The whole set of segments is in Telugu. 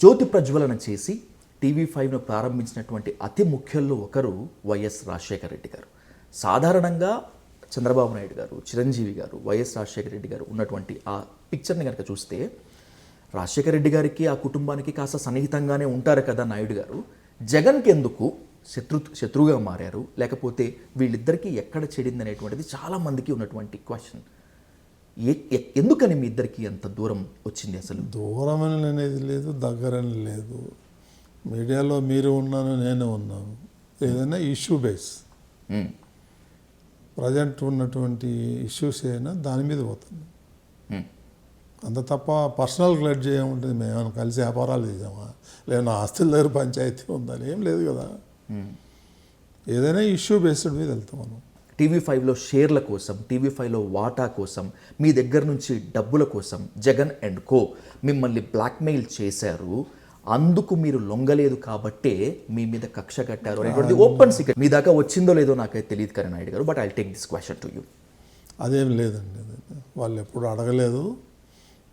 జ్యోతి ప్రజ్వలన చేసి టీవీ ఫైవ్ను ప్రారంభించినటువంటి అతి ముఖ్యుల్లో ఒకరు వైఎస్ రాజశేఖర రెడ్డి గారు. సాధారణంగా చంద్రబాబు నాయుడు గారు చిరంజీవి గారు వైఎస్ రాజశేఖర రెడ్డి గారు ఉన్నటువంటి ఆ పిక్చర్ని కనుక చూస్తే రాజశేఖర రెడ్డి గారికి ఆ కుటుంబానికి కాస్త సన్నిహితంగానే ఉంటారు కదా నాయుడు గారు. జగన్కి ఎందుకు శత్రు శత్రువుగా మారారు? లేకపోతే వీళ్ళిద్దరికీ ఎక్కడ చెడింది అనేటువంటిది చాలా మందికి ఉన్నటువంటి క్వశ్చన్ ఎందుకని మీ ఇద్దరికి అంత దూరం వచ్చింది అసలు? దూరం అని అనేది లేదు దగ్గరని లేదు. మీడియాలో మీరు ఉన్నాను నేను ఉన్నాను. ఏదైనా ఇష్యూ బేస్. ప్రజెంట్ ఉన్నటువంటి ఇష్యూస్ అయినా దాని మీద పోతుంది. అంత తప్ప పర్సనల్ గ్లడ్ చేయముంటుంది మేము కలిసి వ్యాపారాలు చేసామా? లేదా నా ఆస్తుల దగ్గర పంచాయతీ ఉందని ఏం లేదు కదా. ఏదైనా ఇష్యూ బేస్డ్ మీద వెళ్తాం మనం. టీవీ ఫైవ్లో షేర్ల కోసం టీవీ ఫైవ్లో వాటా కోసం మీ దగ్గర నుంచి డబ్బుల కోసం జగన్ అండ్ కో మిమ్మల్ని బ్లాక్మెయిల్ చేశారు. అందుకు మీరు లొంగలేదు కాబట్టే మీ మీద కక్ష కట్టారు అనేటువంటి ఓపెన్ సీక్రెట్. మీ దాకా వచ్చిందో లేదో నాకైతే తెలియదు Karan Naidu garu but I take this question to you. అదేం లేదండి. వాళ్ళు ఎప్పుడు అడగలేదు.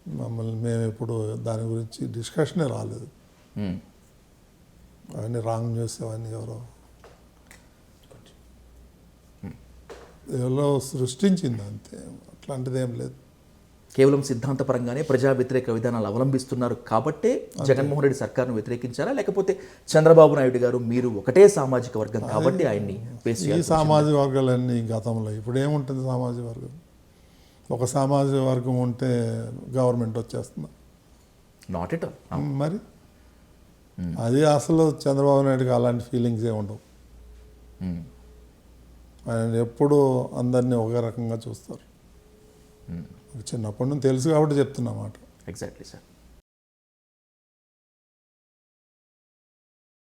మమ్మల్ని మేము ఎప్పుడు దాని గురించి డిస్కషనే రాలేదు. అవన్నీ రాంగ్ న్యూస్ అవన్నీ ఎవరో ఎవరో సృష్టించింది అంతే అట్లాంటిది ఏం లేదు. కేవలం సిద్ధాంతపరంగానే ప్రజా వ్యతిరేక విధానాలు అవలంబిస్తున్నారు కాబట్టే జగన్మోహన్ రెడ్డి సర్కార్ను వ్యతిరేకించారా లేకపోతే చంద్రబాబు నాయుడు గారు మీరు ఒకటే సామాజిక వర్గం కాబట్టి ఆయన్ని ఈ సామాజిక వర్గాలన్నీ గతంలో ఇప్పుడు ఏముంటుంది సామాజిక వర్గం? ఒక సామాజిక వర్గం ఉంటే గవర్నమెంట్ వచ్చేస్తుంది? నాట్ ఎట్ ఆల్ మరి? అది అసలు చంద్రబాబు నాయుడుకి అలాంటి ఫీలింగ్స్ ఏ ఉండవు ఆయన ఎప్పుడు అందరినీ ఒకే రకంగా చూస్తారు. చిన్నప్పటి నుంచి తెలుసు కాబట్టి చెప్తున్నమాట ఎగ్జాక్ట్లీ సార్